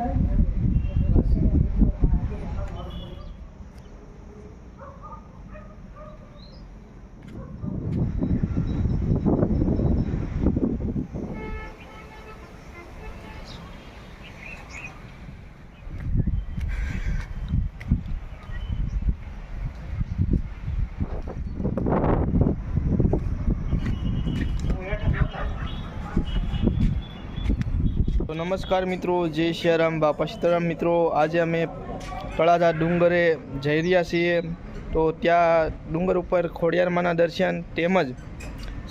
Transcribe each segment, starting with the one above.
તો નમસ્કાર મિત્રો, જય સિયારામ બાપા સીતારામ. મિત્રો, આજે અમે તળાજા ડુંગરે જઈ રહ્યા છીએ. તો ત્યાં ડુંગર ઉપર ખોડિયારમાંના દર્શન તેમજ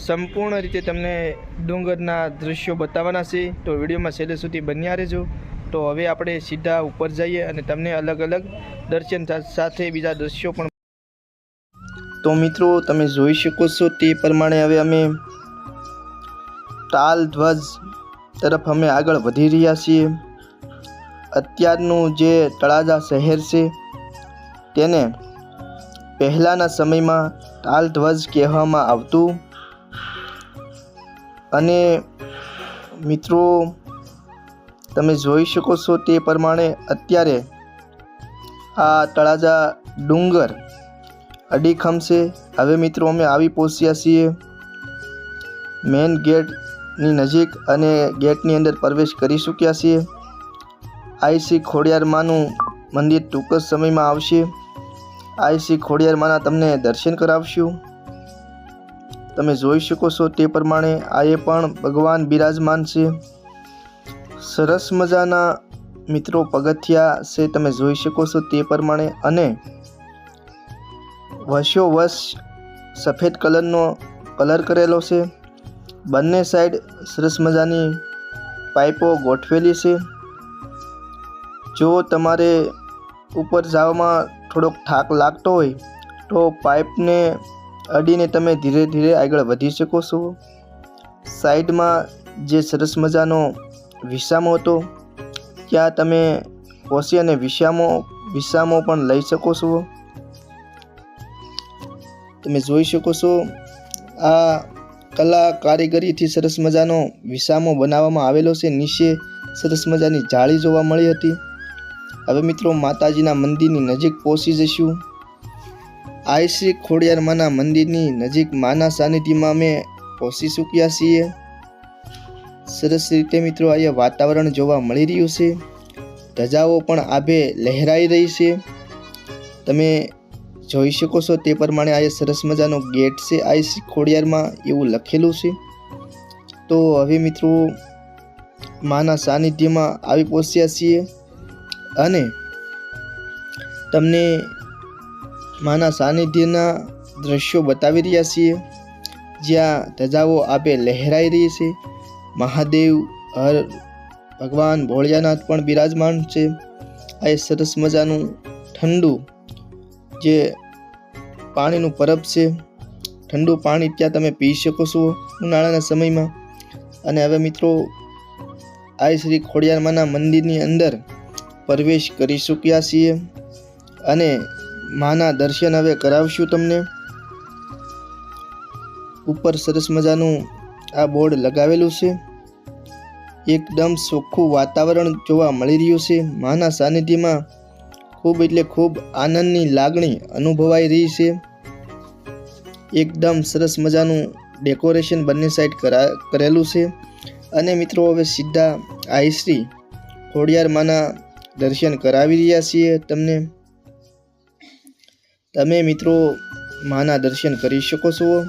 સંપૂર્ણ રીતે તમને ડુંગરના દૃશ્યો બતાવવાના છે તો વિડીયોમાં છેલ્લે સુધી બન્યા રહેજો. તો હવે આપણે સીધા ઉપર જઈએ અને તમને અલગ અલગ દર્શન સાથે બીજા દૃશ્યો પણ તો મિત્રો, તમે જોઈ શકો છો તે પ્રમાણે હવે અમે તાલ ધ્વજ તરફ અમે આગળ વધી રહ્યા છીએ. અત્યારનું જે તળાજા શહેર છે, તેને પહેલાંના સમયમાં તાલ ધ્વજ કહેવામાં આવતું અને મિત્રો, તમે જોઈ શકો છો તે પ્રમાણે અત્યારે આ તળાજા ડુંગર અડીખમ છે. હવે મિત્રો અમે આવી પહોંચ્યા છીએ. મેઇન ગેટની નજીક અને ગેટની અંદર પ્રવેશ કરી ચૂક્યા છીએ. આઈસી ખોડિયારમાંનું મંદિર ટૂંક જ સમયમાં આવશે. આઈસી ખોડિયારમાંના તમને દર્શન કરાવશું. તમે જોઈ શકો છો તે પ્રમાણે આ એ પણ ભગવાન બિરાજમાન છે. સરસ મજાના મિત્રો પગથિયા છે તમે જોઈ શકો છો તે પ્રમાણે અને વર્ષો વર્ષ સફેદ કલરનો કલર કરેલો છે. બંને સાઈડ સરસ મજાની પાઇપો ગોઠવેલી છે. જો તમારે ઉપર જવામાં થોડોક થાક લાગતો હોય, તો પાઇપને અડીને તમે ધીરે ધીરે આગળ વધી શકો છો. સાઈડમાં જે સરસ મજાનો વિસામો હતો, ત્યાં તમે પહોંચી અને વિસામો વિસામો પણ લઈ શકો છો. તમે જોઈ શકો છો, આ કલા કારીગરીથી સરસ મજાનો વિસામો બનાવવામાં આવેલો છે. નીચે સરસ મજાની જાળી જોવા મળી હતી. હવે મિત્રો માતાજીના મંદિરની નજીક પહોંચી જઈશું. આઈ શ્રી ખોડિયારમાના મંદિરની નજીક માના સાનિધ્યમાં અમે પહોંચી ચૂક્યા છીએ. સરસ રીતે મિત્રો અહીંયા વાતાવરણ જોવા મળી રહ્યું છે. ધજાઓ પણ આભે લહેરાઈ રહી છે. તમે જોઈ શકો છો તે પ્રમાણે આ સરસ મજાનો ગેટ છે આઈસી ખોડિયારમાં એવું લખેલું છે. તો હવે મિત્રો માના સાનિધ્યમાં આવી પહોંચ્યા છીએ અને તમને માના સાનિધ્યના દ્રશ્યો બતાવી રહ્યા છીએ. જ્યાં ધજાઓ આપે લહેરાઈ રહી છે. મહાદેવ, હર, ભગવાન ભોળિયાનાથ પણ બિરાજમાન છે. આ સરસ મજાનું ઠંડુ જે પાણીનું પરબ છે, ઠંડુ પાણી ત્યાં તમે પી શકો છો ઉનાળાના સમયમાં. અને હવે મિત્રો આ શ્રી ખોડિયારમાના મંદિરની અંદર પ્રવેશ કરી ચૂક્યા છીએ અને માના દર્શન હવે કરાવશું તમને. ઉપર સરસ મજાનું આ બોર્ડ લગાવેલું છે. એકદમ ચોખ્ખું વાતાવરણ જોવા મળી રહ્યું છે. માના સાનિધ્યમાં ખૂબ એટલે ખૂબ આનંદની લાગણી અનુભવાઈ રહી છે. એકદમ સરસ મજાનું ડેકોરેશન બંને સાઈડ કરા, કરેલું છે. અને મિત્રો હવે સીધા આઈશ્રી ખોડિયારમાંના દર્શન કરાવી રહ્યા છીએ તમને. તમે મિત્રો માના દર્શન કરી શકો છો.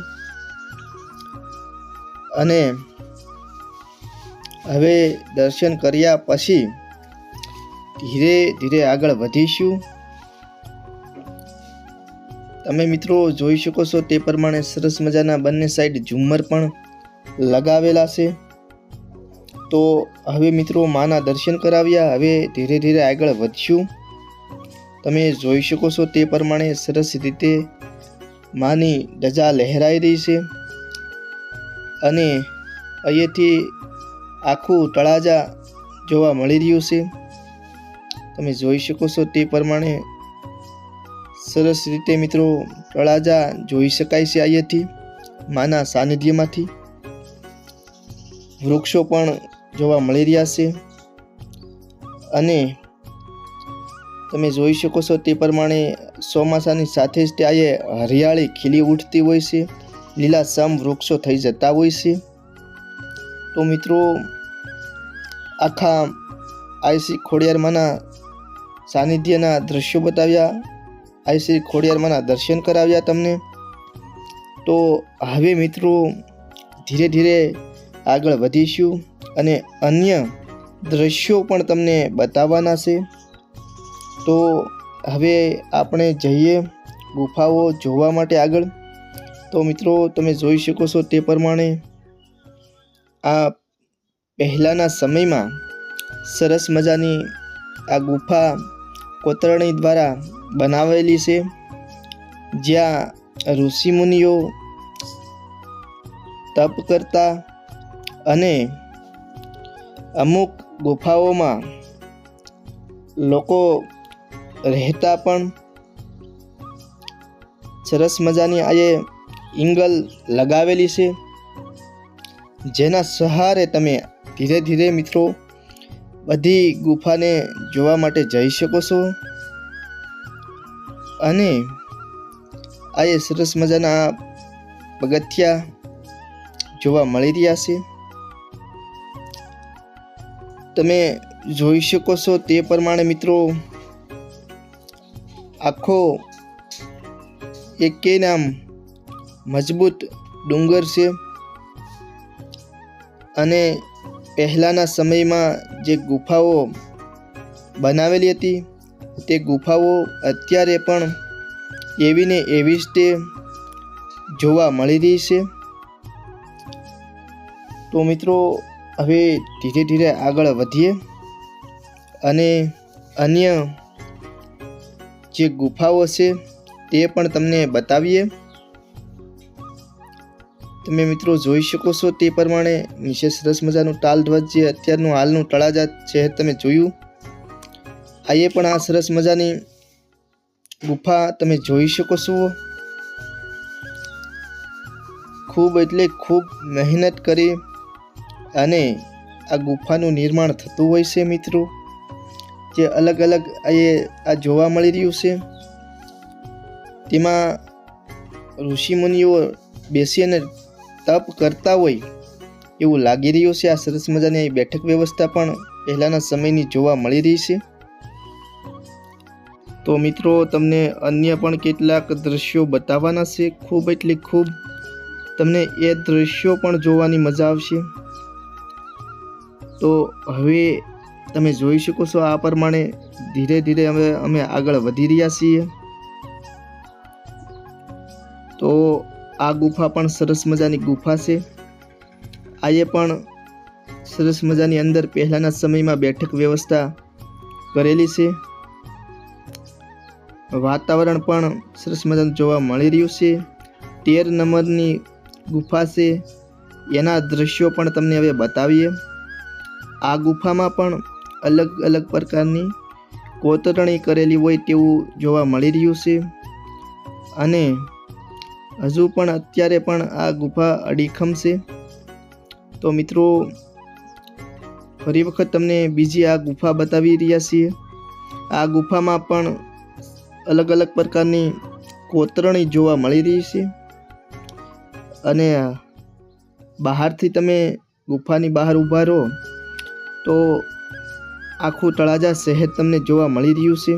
અને હવે દર્શન કર્યા પછી ધીરે ધીરે આગળ વધીશું. તમે મિત્રો જોઈ શકો છો તે પ્રમાણે સરસ મજાના બંને સાઈડ ઝુમ્મર પણ લગાવેલા છે. તો હવે મિત્રો માના દર્શન કરાવ્યા, હવે ધીરે ધીરે આગળ વધશું. તમે જોઈ શકો છો તે પ્રમાણે સરસ રીતે માની ધજા લહેરાઈ રહી છે. અને અહીંયાથી આખું તળાજા જોવા મળી રહ્યું છે. તમે જોઈ શકો છો તે પ્રમાણે સરસ રીતે મિત્રો તળાજા જોઈ શકાય છે અહીંયાથી, માના સાનિધ્યમાંથી. વૃક્ષો પણ જોવા મળી રહ્યા છે. અને તમે જોઈ શકો છો તે પ્રમાણે ચોમાસાની સાથે જ ત્યાં હરિયાળી ખીલી ઉઠતી હોય છે. લીલાસમ વૃક્ષો થઈ જતા હોય છે. તો મિત્રો, આખા આઈસી ખોડિયારમાંના સાનિધ્યના દ્રશ્યો બતાવ્યા. આઈસી ખોડિયારમાંના દર્શન કરાવ્યા તમને. તો હવે મિત્રો, ધીરે ધીરે આગળ વધીશું અને અન્ય દ્રશ્યો પણ તમને બતાવવાના છે. તો હવે આપણે જઈએ ગુફાઓ જોવા માટે આગળ. તો મિત્રો, તમે જોઈ શકો છો તે પ્રમાણે આ પહેલાંના સમયમાં સરસ મજાની આ ગુફા કોતરણી દ્વારા બનાવેલી છે, જ્યાં ઋષિમુનિઓ તપ કરતા અને અમુક ગુફાઓમાં લોકો રહેતા પણ સરસ મજાની આજે ઇંગલ લગાવેલી છે, જેના સહારે તમે ધીરે ધીરે મિત્રો બધી ગુફાને જોવા માટે જઈ શકો છો? અને આ એ સરસ મજાના પગથિયા જોવા મળી રહ્યા છે. તમે જોઈ શકો છો તે પ્રમાણે મિત્રો, આખો એક નામ મજબૂત ડુંગર છે. અને પહેલાંના સમયમાં જે ગુફાઓ બનાવેલી હતી, તે ગુફાઓ અત્યારે પણ એવી ને એવી જ તે જોવા મળી રહી છે. તો મિત્રો, હવે ધીરે ધીરે આગળ વધીએ અને અન્ય જે ગુફાઓ છે, તે પણ તમને બતાવીએ. તમે મિત્રો જોઈ શકો છો તે પ્રમાણે નીચે સરસ મજાનું ટાલ ધ્વજ જે અત્યારનું હાલનું તળાજાત છે તમે જોયું. આ પણ આ સરસ મજાની ગુફા તમે જોઈ શકો છો. ખૂબ એટલે ખૂબ મહેનત કરી અને આ ગુફાનું નિર્માણ થતું હોય છે મિત્રો. જે અલગ અલગ એ આ જોવા મળી રહ્યું છે. તેમાં ઋષિમુનિઓ બેસી અને તપ કરતા હોય એવું લાગી રહ્યું છે. આ સરસ મજાની બેઠક વ્યવસ્થા પણ પહેલાંના સમયની જોવા મળી રહી છે. તો મિત્રો, તમને અન્ય પણ કેટલાક દ્રશ્યો બતાવવાના છે. ખૂબ એટલે ખૂબ તમને એ દ્રશ્યો પણ જોવાની મજા આવશે. તો હવે તમે જોઈ શકો છો આ પ્રમાણે ધીરે ધીરે અમે અમે આગળ વધી રહ્યા છીએ. તો આ ગુફા પણ સરસ મજાની ગુફા છે. આજે પણ સરસ મજાની અંદર પહેલાંના સમયમાં બેઠક વ્યવસ્થા કરેલી છે. વાતાવરણ પણ સરસ મજાનું જોવા મળી રહ્યું છે. તેર નંબરની ગુફા છે. એના દ્રશ્યો પણ તમને હવે બતાવીએ. આ ગુફામાં પણ અલગ અલગ પ્રકારની કોતરણી કરેલી હોય તેવું જોવા મળી રહ્યું છે. અને હજુ પણ અત્યારે પણ આ ગુફા અડીખમ છે. તો મિત્રો, ફરી વખત તમને બીજી આ ગુફા બતાવી રહ્યા છીએ. આ ગુફામાં પણ અલગ અલગ પ્રકારની કોતરણી જોવા મળી રહી છે. અને બહારથી તમે ગુફાની બહાર ઊભા રહો, તો આખું તળાજા શહેર તમને જોવા મળી રહ્યું છે.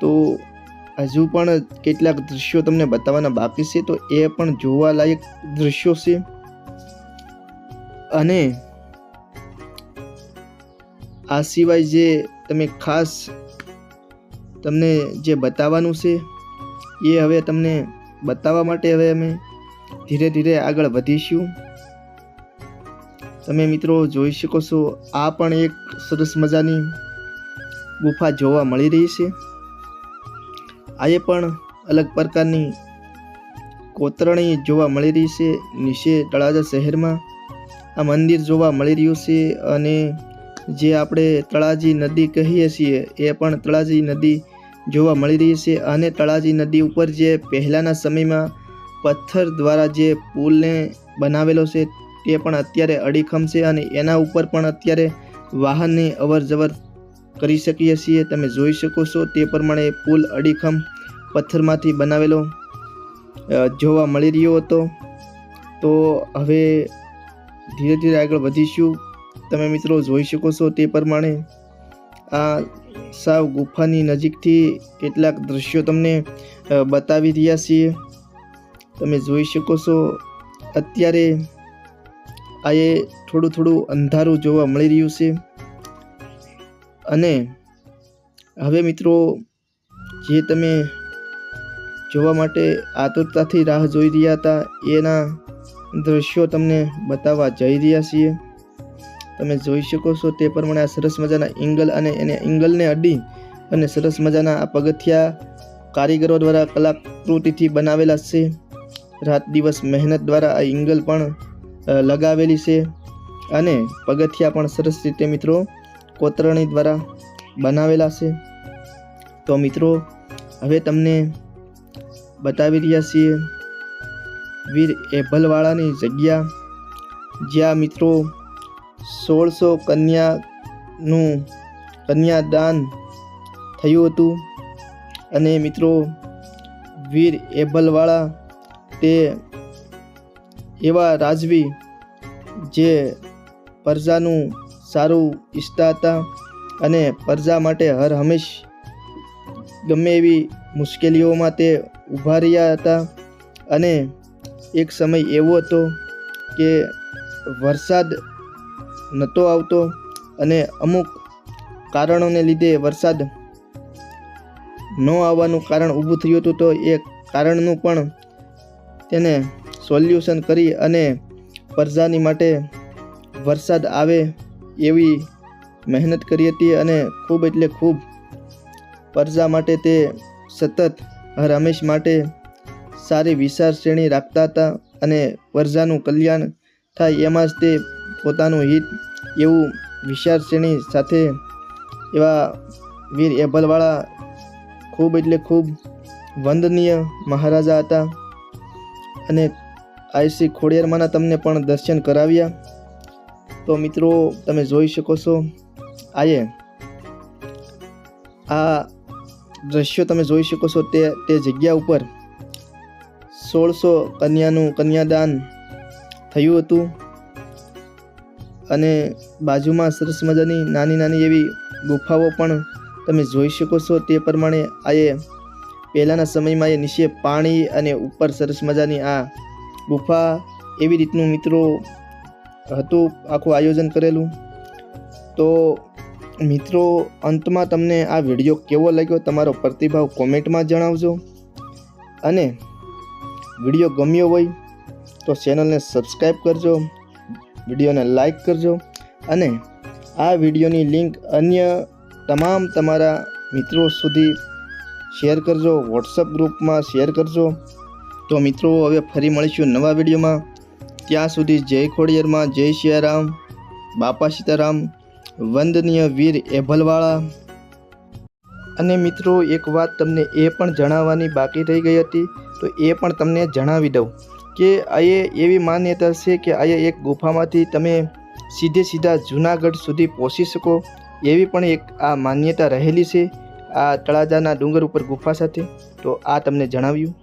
તો હજુ પણ કેટલાક દૃશ્યો તમને બતાવવાના બાકી છે, તો એ પણ જોવાલાયક દૃશ્યો છે. અને આ સિવાય જે તમે ખાસ તમને જે બતાવવાનું છે, એ હવે તમને બતાવવા માટે હવે અમે ધીરે ધીરે આગળ વધીશું. તમે મિત્રો જોઈ શકો છો, આ પણ એક સરસ મજાની ગુફા જોવા મળી રહી છે. આ એ પણ અલગ પ્રકારની કોતરણી જોવા મળી રહી છે. નીચે તળાજા શહેરમાં આ મંદિર જોવા મળી રહ્યું છે અને જે આપણે તળાજી નદી કહીએ છીએ એ પણ તળાજી નદી જોવા મળી રહી છે અને તળાજી નદી ઉપર જે પહેલાંના સમયમાં પથ્થર દ્વારા જે પુલને બનાવેલો છે તે પણ અત્યારે અડીખમ છે અને એના ઉપર પણ અત્યારે વાહનની અવર જવર કરી શકીએ છીએ. તમે જોઈ શકો છો તે પ્રમાણે પુલ અડીખમ પથ્થરમાંથી બનાવેલો જોવા મળી રહ્યો હતો. તો હવે ધીરે ધીરે આગળ વધીશું. તમે મિત્રો જોઈ શકો છો તે પ્રમાણે આ સાવ ગુફાની નજીકથી કેટલાક દૃશ્યો તમને બતાવી રહ્યા છીએ. તમે જોઈ શકો છો અત્યારે આ એ થોડું થોડું અંધારું જોવા મળી રહ્યું છે. અને હવે મિત્રો, જે તમે જોવા માટે આતુરતાથી રાહ જોઈ રહ્યા હતા, એના દૃશ્યો તમને બતાવવા જઈ રહ્યા છીએ. તમે જોઈ શકો છો તે પ્રમાણે આ સરસ મજાના એંગલ અને એને એંગલને અડી અને સરસ મજાના આ પગથિયા કારીગરો દ્વારા કલાકૃતિથી બનાવેલા છે. રાત દિવસ મહેનત દ્વારા આ એંગલ પણ લગાવેલી છે અને પગથિયા પણ સરસ રીતે મિત્રો કોતરણી દ્વારા બનાવેલા છે. તો મિત્રો, હવે તમને બતાવી રહ્યા છીએ વીર એભલવાળાની જગ્યા, જ્યાં મિત્રો સોળસો કન્યાનું કન્યાદાન થયું હતું. અને મિત્રો, વીર એભલવાળા તે એવા રાજવી જે પ્રજાનું સારું ઈચ્છતા હતા અને પ્રજા માટે હર હંમેશ ગમે એવી મુશ્કેલીઓમાં તે ઊભા રહ્યા હતા. અને એક સમય એવો હતો કે વરસાદ નહોતો આવતો અને અમુક કારણોને લીધે વરસાદ ન આવવાનું કારણ ઊભું થયું હતું. તો એ કારણનું પણ તેને સોલ્યુશન કરી અને પ્રજાની માટે વરસાદ આવે એવી મહેનત કરી હતી અને ખૂબ એટલે ખૂબ પ્રજા માટે તે સતત હર હંમેશ માટે સારી વિચાર શ્રેણી રાખતા હતા અને પરજાનું કલ્યાણ થાય એમાં જ તે પોતાનું હિત એવું વિચાર શ્રેણી સાથે એવા વીર એભલવાળા ખૂબ એટલે ખૂબ વંદનીય મહારાજા હતા. અને આઈસી ખોડિયારમાંના તમને પણ દર્શન કરાવ્યા. તો મિત્રો, તમે જોઈ શકો છો આયે આ દ્રશ્યો તમે જોઈ શકો છો તે તે જગ્યા ઉપર સોળસો કન્યાનું કન્યાદાન થયું હતું. અને બાજુમાં સરસ મજાની નાની નાની એવી ગુફાઓ પણ તમે જોઈ શકો છો. તે પ્રમાણે આ પહેલાંના સમયમાં એ નીચે પાણી અને ઉપર સરસ મજાની આ ગુફા એવી રીતનું મિત્રો હતું આખું આયોજન કરેલું. તો મિત્રો, અંતમાં તમને આ વીડિયો કેવો લાગ્યો તમારો પ્રતિભાવ કોમેન્ટમાં જણાવજો. અને વીડિયો ગમ્યો હોય તો ચેનલને સબસ્ક્રાઈબ કરજો, વિડીયોને લાઈક કરજો અને આ વિડીયોની લિંક અન્ય તમામ તમારા મિત્રો સુધી શેર કરજો, વોટ્સઅપ ગ્રુપમાં શેર કરજો. તો મિત્રો, હવે ફરી મળીશું નવા વિડીયોમાં. ત્યાં સુધી જય ખોડિયારમાં જય સિયારામ બાપા સીતારામ, વંદનીય વીર એભલવાળા. અને મિત્રો, એક વાત તમને એ પણ જણાવવાની બાકી રહી ગઈ હતી, તો એ પણ તમને જણાવી દઉં કે અહીંયા એવી માન્યતા છે કે અહીંયા એક ગુફામાંથી તમે સીધે સીધા જૂનાગઢ સુધી પહોંચી શકો, એવી પણ એક આ માન્યતા રહેલી છે આ તળાજાના ડુંગર ઉપર ગુફા સાથે. તો આ તમને જણાવ્યું.